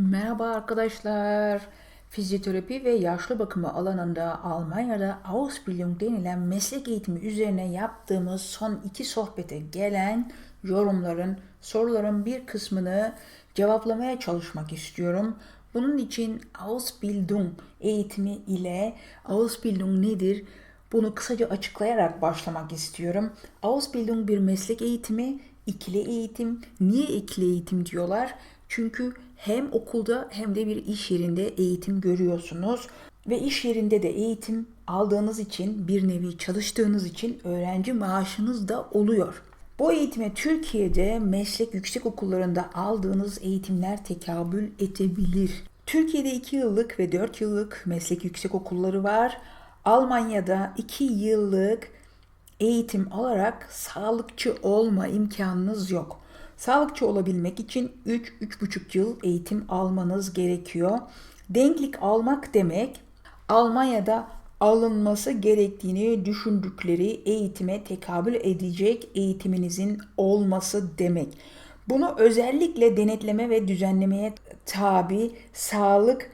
Merhaba arkadaşlar. Fizyoterapi ve yaşlı bakımı alanında Almanya'da Ausbildung denilen meslek eğitimi üzerine yaptığımız son iki sohbete gelen yorumların, soruların bir kısmını cevaplamaya çalışmak istiyorum. Bunun için Ausbildung eğitimi ile Ausbildung nedir? Bunu kısaca açıklayarak başlamak istiyorum. Ausbildung bir meslek eğitimi, ikili eğitim. Niye ikili eğitim diyorlar? Çünkü hem okulda hem de bir iş yerinde eğitim görüyorsunuz ve iş yerinde de eğitim aldığınız için bir nevi çalıştığınız için öğrenci maaşınız da oluyor. Bu eğitime Türkiye'de meslek yüksek okullarında aldığınız eğitimler tekabül edebilir. Türkiye'de 2 yıllık ve 4 yıllık meslek yüksek okulları var. Almanya'da 2 yıllık eğitim alarak sağlıkçı olma imkanınız yok. Sağlıkçı olabilmek için 3-3,5 yıl eğitim almanız gerekiyor. Denklik almak demek Almanya'da alınması gerektiğini düşündükleri eğitime tekabül edecek eğitiminizin olması demek. Bunu özellikle denetleme ve düzenlemeye tabi sağlık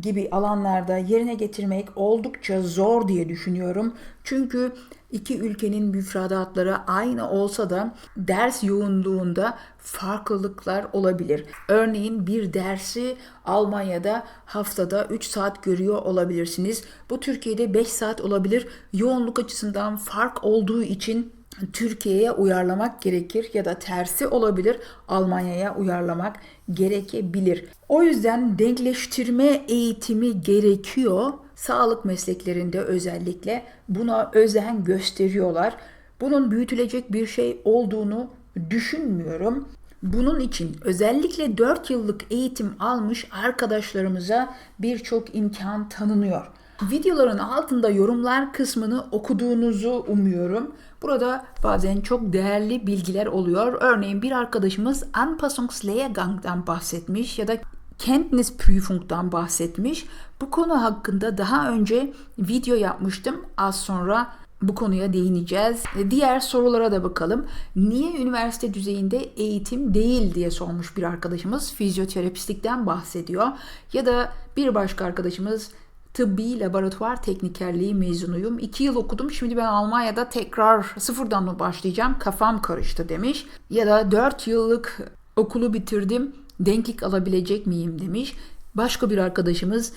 gibi alanlarda yerine getirmek oldukça zor diye düşünüyorum. Çünkü iki ülkenin müfredatları aynı olsa da ders yoğunluğunda farklılıklar olabilir. Örneğin bir dersi Almanya'da haftada 3 saat görüyor olabilirsiniz. Bu Türkiye'de 5 saat olabilir. Yoğunluk açısından fark olduğu için Türkiye'ye uyarlamak gerekir ya da tersi olabilir Almanya'ya uyarlamak gerekebilir. O yüzden denkleştirme eğitimi gerekiyor. Sağlık mesleklerinde özellikle buna özen gösteriyorlar. Bunun büyütülecek bir şey olduğunu düşünmüyorum. Bunun için özellikle 4 yıllık eğitim almış arkadaşlarımıza birçok imkan tanınıyor. Videoların altında yorumlar kısmını okuduğunuzu umuyorum. Burada bazen çok değerli bilgiler oluyor. Örneğin bir arkadaşımız Anpassungslehrgang'dan bahsetmiş ya da Kenntnisprüfung'dan bahsetmiş. Bu konu hakkında daha önce video yapmıştım. Az sonra bu konuya değineceğiz. Diğer sorulara da bakalım. Niye üniversite düzeyinde eğitim değil diye sormuş bir arkadaşımız. Fizyoterapistlikten bahsediyor. Ya da bir başka arkadaşımız tıbbi laboratuvar teknikerliği mezunuyum. İki yıl okudum. Şimdi ben Almanya'da tekrar sıfırdan mı başlayacağım? Kafam karıştı demiş. Ya da dört yıllık okulu bitirdim. Denklik alabilecek miyim demiş. Başka bir arkadaşımız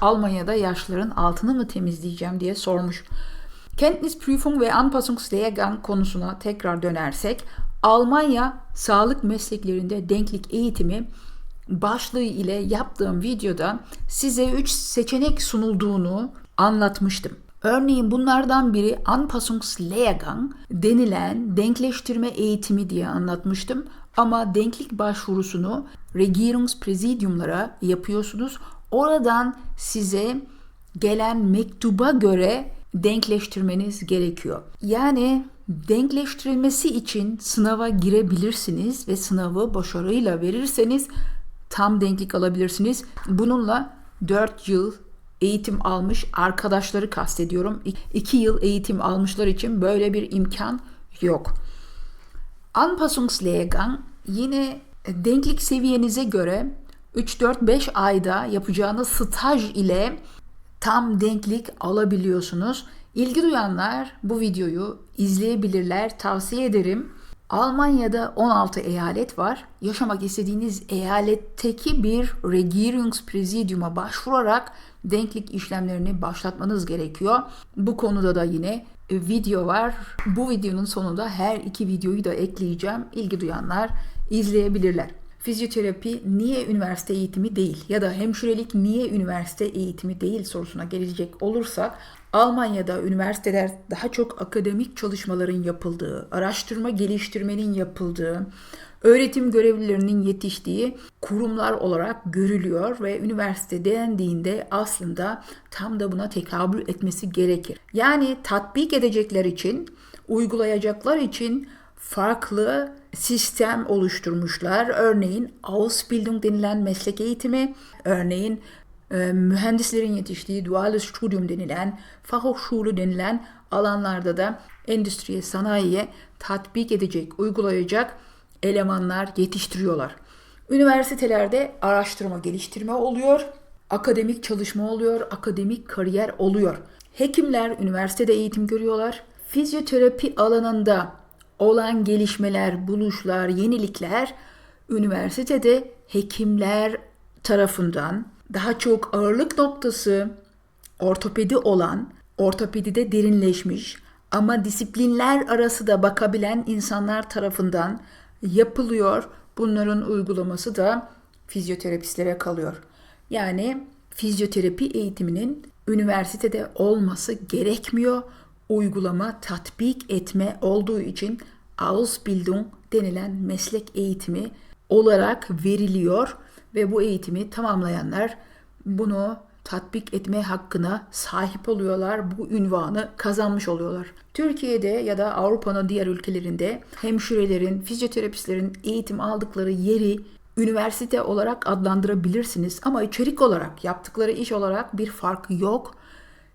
Almanya'da yaşların altını mı temizleyeceğim diye sormuş. Kenntnisprüfung ve Anpassungslehrgang konusuna tekrar dönersek, Almanya sağlık mesleklerinde denklik eğitimi başlığı ile yaptığım videoda size 3 seçenek sunulduğunu anlatmıştım. Örneğin bunlardan biri Anpassungslehrgang denilen denkleştirme eğitimi diye anlatmıştım. Ama denklik başvurusunu Regierungspräsidiumlara yapıyorsunuz. Oradan size gelen mektuba göre denkleştirmeniz gerekiyor. Yani denkleştirilmesi için sınava girebilirsiniz ve sınavı başarıyla verirseniz tam denklik alabilirsiniz. Bununla 4 yıl eğitim almış arkadaşları kastediyorum. 2 yıl eğitim almışlar için böyle bir imkan yok. Anpassungslehrgang yine denklik seviyenize göre 3-4-5 ayda yapacağınız staj ile tam denklik alabiliyorsunuz. İlgi duyanlar bu videoyu izleyebilirler. Tavsiye ederim. Almanya'da 16 eyalet var. Yaşamak istediğiniz eyaletteki bir Regierungspräsidium'a başvurarak denklik işlemlerini başlatmanız gerekiyor. Bu konuda da yine video var. Bu videonun sonunda her iki videoyu da ekleyeceğim. İlgi duyanlar izleyebilirler. Fizyoterapi niye üniversite eğitimi değil ya da hemşirelik niye üniversite eğitimi değil sorusuna gelecek olursak Almanya'da üniversiteler daha çok akademik çalışmaların yapıldığı, araştırma geliştirmenin yapıldığı, öğretim görevlilerinin yetiştiği kurumlar olarak görülüyor ve üniversite dendiğinde aslında tam da buna tekabül etmesi gerekir. Yani tatbik edecekler için, uygulayacaklar için farklı sistem oluşturmuşlar. Örneğin Ausbildung denilen meslek eğitimi, örneğin e, mühendislerin yetiştiği duales studium denilen, Fachhochschule denilen alanlarda da endüstriye, sanayiye tatbik edecek, uygulayacak elemanlar yetiştiriyorlar. Üniversitelerde araştırma geliştirme oluyor, akademik çalışma oluyor, akademik kariyer oluyor. Hekimler üniversitede eğitim görüyorlar. Fizyoterapi alanında olan gelişmeler, buluşlar, yenilikler üniversitede hekimler tarafından daha çok ağırlık noktası ortopedi olan, ortopedide derinleşmiş ama disiplinler arası da bakabilen insanlar tarafından yapılıyor. Bunların uygulaması da fizyoterapistlere kalıyor. Yani fizyoterapi eğitiminin üniversitede olması gerekmiyor. Uygulama, tatbik etme olduğu için Ausbildung denilen meslek eğitimi olarak veriliyor ve bu eğitimi tamamlayanlar bunu tatbik etme hakkına sahip oluyorlar. Bu ünvanı kazanmış oluyorlar. Türkiye'de ya da Avrupa'nın diğer ülkelerinde hemşirelerin, fizyoterapistlerin eğitim aldıkları yeri üniversite olarak adlandırabilirsiniz ama içerik olarak, yaptıkları iş olarak bir fark yok.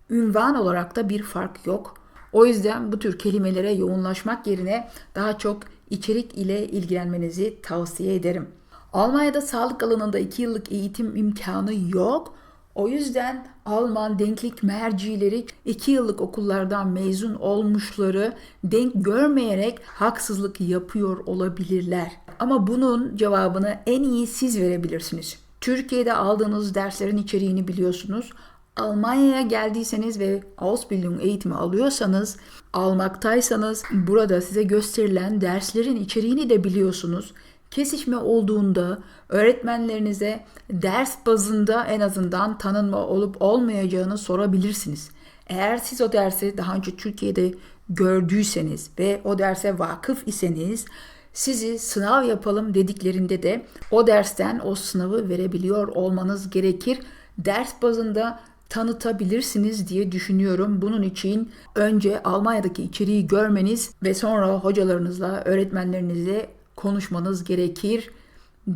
Ünvan olarak da bir fark yok. O yüzden bu tür kelimelere yoğunlaşmak yerine daha çok içerik ile ilgilenmenizi tavsiye ederim. Almanya'da sağlık alanında 2 yıllık eğitim imkanı yok. O yüzden Alman denklik mercileri 2 yıllık okullardan mezun olmuşları denk görmeyerek haksızlık yapıyor olabilirler. Ama bunun cevabını en iyi siz verebilirsiniz. Türkiye'de aldığınız derslerin içeriğini biliyorsunuz. Almanya'ya geldiyseniz ve Ausbildung eğitimi alıyorsanız, almaktaysanız burada size gösterilen derslerin içeriğini de biliyorsunuz. Kesişme olduğunda öğretmenlerinize ders bazında en azından tanınma olup olmayacağını sorabilirsiniz. Eğer siz o dersi daha önce Türkiye'de gördüyseniz ve o derse vakıf iseniz sizi sınav yapalım dediklerinde de o dersten o sınavı verebiliyor olmanız gerekir. Ders bazında tanıtabilirsiniz diye düşünüyorum. Bunun için önce Almanya'daki içeriği görmeniz ve sonra hocalarınızla, öğretmenlerinizle konuşmanız gerekir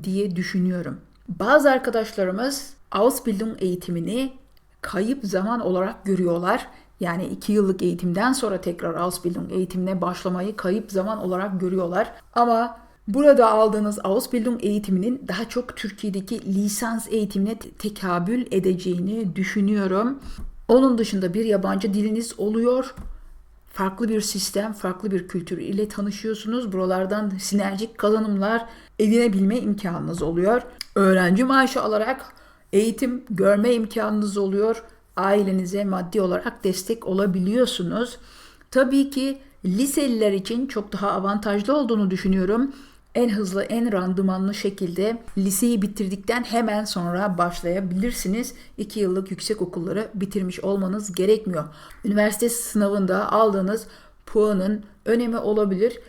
diye düşünüyorum. Bazı arkadaşlarımız Ausbildung eğitimini kayıp zaman olarak görüyorlar. Yani iki yıllık eğitimden sonra tekrar Ausbildung eğitimine başlamayı kayıp zaman olarak görüyorlar. Ama burada aldığınız Ausbildung eğitiminin daha çok Türkiye'deki lisans eğitimine tekabül edeceğini düşünüyorum. Onun dışında bir yabancı diliniz oluyor farklı bir sistem, farklı bir kültür ile tanışıyorsunuz. Buralardan sinerjik kazanımlar edinebilme imkanınız oluyor. Öğrenci maaşı alarak eğitim görme imkanınız oluyor. Ailenize maddi olarak destek olabiliyorsunuz. Tabii ki liseliler için çok daha avantajlı olduğunu düşünüyorum en hızlı, en randımanlı şekilde liseyi bitirdikten hemen sonra başlayabilirsiniz. 2 yıllık yüksek okulları bitirmiş olmanız gerekmiyor. Üniversite sınavında aldığınız puanın önemi olabilir.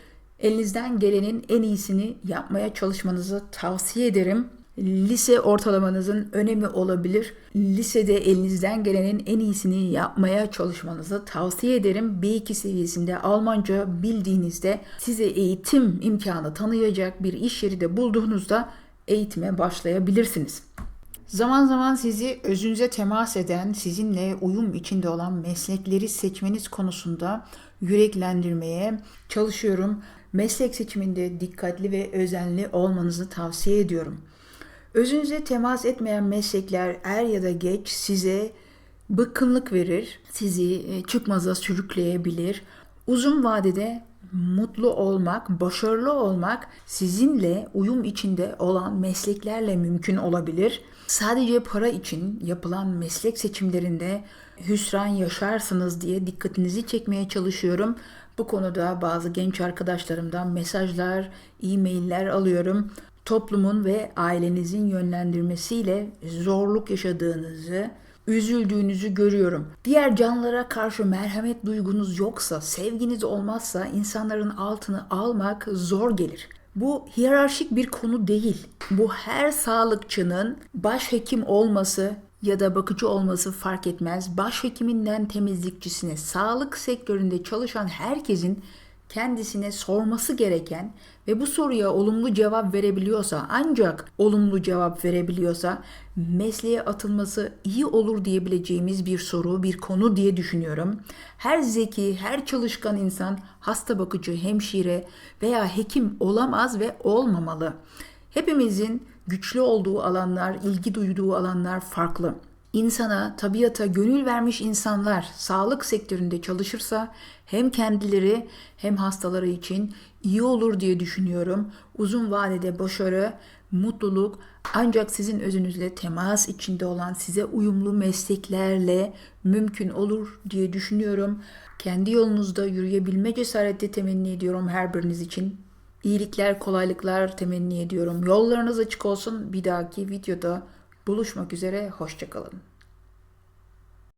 Elinizden gelenin en iyisini yapmaya çalışmanızı tavsiye ederim. Lise ortalamanızın önemi olabilir. Lisede elinizden gelenin en iyisini yapmaya çalışmanızı tavsiye ederim. B2 seviyesinde Almanca bildiğinizde size eğitim imkanı tanıyacak bir iş yeri de bulduğunuzda eğitime başlayabilirsiniz. Zaman zaman sizi özünüze temas eden, sizinle uyum içinde olan meslekleri seçmeniz konusunda yüreklendirmeye çalışıyorum. Meslek seçiminde dikkatli ve özenli olmanızı tavsiye ediyorum. Özünüze temas etmeyen meslekler er ya da geç size bıkkınlık verir, sizi e, çıkmaza sürükleyebilir. Uzun vadede mutlu olmak, başarılı olmak sizinle uyum içinde olan mesleklerle mümkün olabilir. Sadece para için yapılan meslek seçimlerinde hüsran yaşarsınız diye dikkatinizi çekmeye çalışıyorum. Bu konuda bazı genç arkadaşlarımdan mesajlar, e-mailler alıyorum toplumun ve ailenizin yönlendirmesiyle zorluk yaşadığınızı, üzüldüğünüzü görüyorum. Diğer canlılara karşı merhamet duygunuz yoksa, sevginiz olmazsa insanların altını almak zor gelir. Bu hiyerarşik bir konu değil. Bu her sağlıkçının başhekim olması ya da bakıcı olması fark etmez. Başhekiminden temizlikçisine, sağlık sektöründe çalışan herkesin kendisine sorması gereken ve bu soruya olumlu cevap verebiliyorsa ancak olumlu cevap verebiliyorsa mesleğe atılması iyi olur diyebileceğimiz bir soru, bir konu diye düşünüyorum. Her zeki, her çalışkan insan hasta bakıcı, hemşire veya hekim olamaz ve olmamalı. Hepimizin güçlü olduğu alanlar, ilgi duyduğu alanlar farklı. İnsana, tabiata gönül vermiş insanlar sağlık sektöründe çalışırsa hem kendileri hem hastaları için iyi olur diye düşünüyorum. Uzun vadede başarı, mutluluk ancak sizin özünüzle temas içinde olan size uyumlu mesleklerle mümkün olur diye düşünüyorum. Kendi yolunuzda yürüyebilme cesareti temenni ediyorum her biriniz için. İyilikler, kolaylıklar temenni ediyorum. Yollarınız açık olsun. Bir dahaki videoda buluşmak üzere. Hoşçakalın.